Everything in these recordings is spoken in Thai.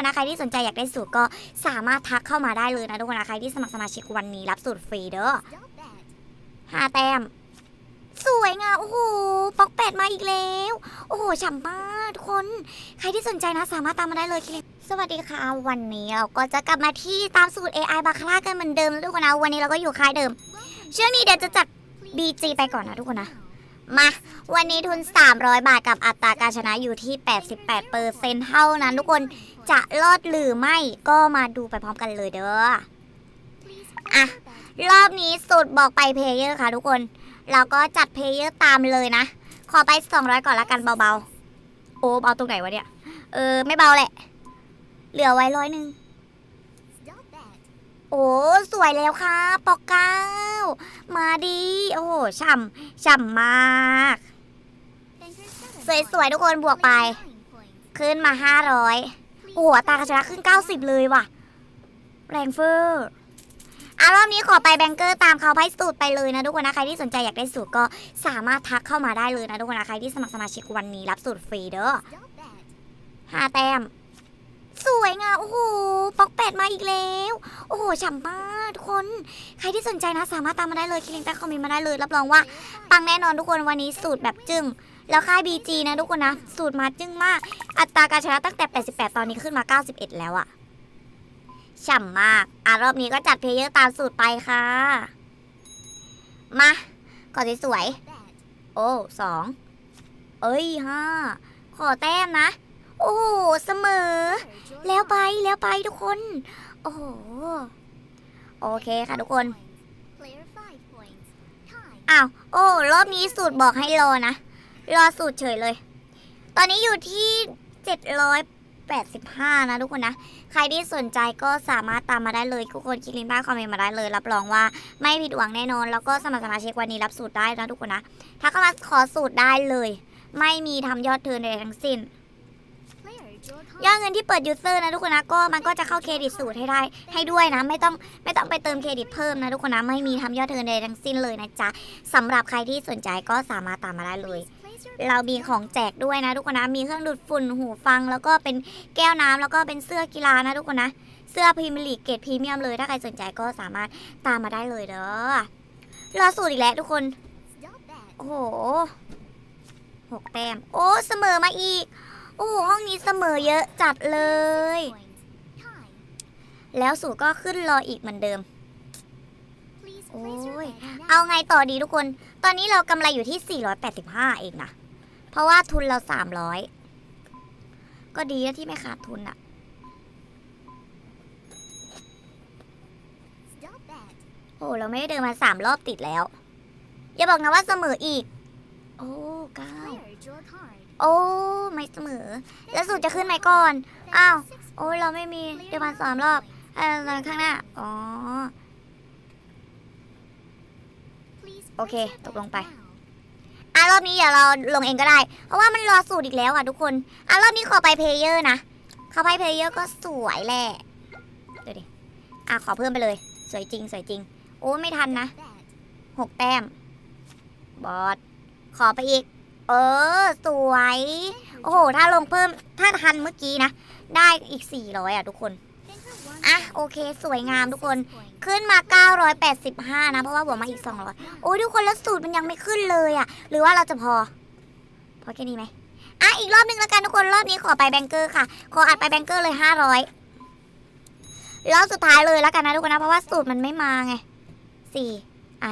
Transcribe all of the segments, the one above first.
คนนะใครที่สนใจอยากได้สูตรก็สามารถทักเข้ามาได้เลยนะทุกคนนะใครที่สมัครสมาชิกวันนี้รับสูตรฟรีเด้อห้าแต้มสวยงามโอ้โหป๊อกแปดมาอีกแล้ว โอ้โหฉ่ำมากทุกคน ใครที่สนใจนะสามารถตามมาได้เลยคลิปสวัสดีค่ะ วันนี้เราก็จะกลับมาที่ตามสูตร AI บาคาร่ากันเหมือนเดิมนะทุกคนนะวันนี้เราก็อยู่ค่ายเดิม ช่วงนี้เดี๋ยวจะจัด BG ไปก่อนนะทุกคนนะ มา วันนี้ทุน 300 บาทกับอัตราการชนะอยู่ที่ 88เปอร์เซ็นเท่านั้น ทุกคนจะรอดหรือไม่ก็มาดูไปพร้อมกันเลยเด้ออะ รอบนี้สูตรบอกไปเพลเยอร์ค่ะทุกคน เราก็จัดเพลเยอร์ตามเลยนะ ขอไป 200 ก่อนละกันเบาๆ โอ้เบาตรงไหนวะเนี่ย เออ ไม่เบาแหละ เหลือไว้ร้อยหนึ่งโอ้ สวยแล้วค่ะปอกก้า มาดีโอ้โหฉ่ำฉ่ำมาก สวยๆ ทุกคนบวกไป ขึ้นมา 500 โอ้โหอัตราการชนะขึ้น 90 เลยว่ะ แรงเฟอร์อะรอบนี้ขอไปแบงเกอร์ตามเขาให้สูตรไปเลยนะทุกคนนะใครที่สนใจอยากได้สูตรก็สามารถทักเข้ามาได้เลยนะทุกคนนะใครที่สมัครสมาชิกวันนี้รับสูตรฟรีเด้อห้าแต้มสวยงามโอ้โหป๊อกแปดมาอีกแล้ว โอ้โหฉ่ำมาก ทุกคน ใครที่สนใจนะสามารถตามมาได้เลยคลิกลิงก์ใต้คอมเมนต์มาได้เลย รับรองว่าปังแน่นอนทุกคนวันนี้สูตรแบบจึ้งแล้วค่าย BG นะทุกคนนะ สูตรมาจึ้งมาก อัตราการชนะตั้งแต่ 88 ตอนนี้ขึ้นมา 91 แล้วอะฉ่ำมาก อะรอบนี้ก็จัดเพลเยอร์ตามสูตรไปค่ะ มาขอสวยๆโอ้สองเอ้ยห้าขอแต้มนะ โอ้เสมอ แล้วไปแล้วไปทุกคน โอ้ โหโอเคค่ะทุกคนอ้าวโอ้รอบนี้สูตรบอกให้รอนะ รอสูตรเฉยเลย ตอนนี้อยู่ที่ 785 นะทุกคนนะ ใครที่สนใจก็สามารถตามมาได้เลยทุกคนคลิกลิงก์ใต้คอมเมนต์มาได้เลย รับรองว่าไม่ผิดหวังแน่นอน แล้วก็สมัครสมาชิกวันนี้รับสูตรได้นะทุกคนนะถ้าเข้ามาขอสูตรได้เลย ไม่มีทำยอดเทิร์นใดทั้งสิ้น ยอดเงินที่เปิดยูเซอร์นะทุกคนนะก็มันก็จะเข้าเครดิตสูตรให้ได้ให้ด้วยนะ ไม่ต้องไม่ต้องไปเติมเครดิตเพิ่มนะทุกคนนะไม่มีทำยอดเทิร์นใดทั้งสิ้นเลยนะจ๊ะสำหรับใครที่สนใจก็สามารถตามมาได้เลย เรามีของแจกด้วยนะทุกคนนะมีเครื่องดูดฝุ่นหูฟัง แล้วก็เป็นแก้วน้ำแล้วก็เป็นเสื้อกีฬานะทุกคนนะเสื้อพรีเมียร์ลีกเกรดพรีเมียมเลยถ้าใครสนใจก็สามารถตามมาได้เลยเด้อรอสูตรอีกแล้วทุกคนโอ้โหหกแต้มโอ้เสมอมาอีก อ้ห้องนี้เสมอเยอะจัดเลย แล้วสูก็ขึ้นรออีกเหมือนเดิม โอ้ย เอาไงต่อดีทุกคน ตอนนี้เรากำไรอยู่ที่ 485 เองนะ เพราะว่าทุนเรา 300 ก็ดีนะที่ไม่ขาดทุนอะโอ้เราไม่ได้เดินมาสามรอบติดแล้ว อย่าบอกนะว่าเสมออีก โอ้เก้าโอ้ไม่เสมอ แล้วสูตรจะขึ้นไหมก่อน อ้าว โอ้เราไม่มีเดินมาสามรอบเออข้างหน้า อ๋อ โอเค ตกลงไปอะรอบนี้อย่าเราลงเองก็ได้ เพราะว่ามันรอสูตรอีกแล้วอะทุกคนอะรอบนี้ขอไปเพลเยอร์นะเขาไปเพลเยอร์ก็สวยแหละเดี๋ยวดิอะขอเพิ่มไปเลย สวยจริง สวยจริง โอ้ไม่ทันนะหกแต้ม บอส ขอไปอีก เออ สวย โอ้โห ถ้าลงเพิ่ม ถ้าทันเมื่อกี้นะ ได้อีก 400 อะทุกคน อะ โอเค สวยงามทุกคน ขึ้นมา 985 นะ เพราะว่าบวกมาอีก 200 โอ้ยทุกคน แล้วสูตรมันยังไม่ขึ้นเลยอะ หรือว่าเราจะพอ พอแค่นี้ไหมอะ อีกรอบนึงแล้วกันทุกคน รอบนี้ขอไปแบงเกอร์ค่ะ ขออัดไปแบงเกอร์เลย 500รอบสุดท้ายเลยแล้วกันนะทุกคนนะ เพราะว่าสูตรมันไม่มาไง 4 อะ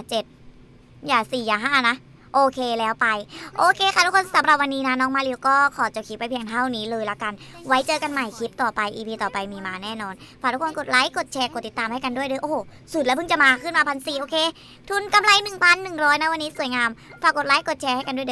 7 อย่า 4 อย่า 5 นะ โอเคแล้วไป โอเคค่ะทุกคนสำหรับวันนี้นะน้องมาริวก็ขอจบคลิปไปเพียงเท่านี้เลยละกัน ไว้เจอกันใหม่คลิปต่อไป EP ต่อไปมีมาแน่นอนฝากทุกคนกดไลค์กดแชร์กดติดตามให้กันด้วยเด้อโอ้โหสุดแล้วเพิ่งจะมาขึ้นมาพันสี่โอเค ทุนกำไร 1,100 นะวันนี้สวยงามฝากกดไลค์กดแชร์ให้กันด้วย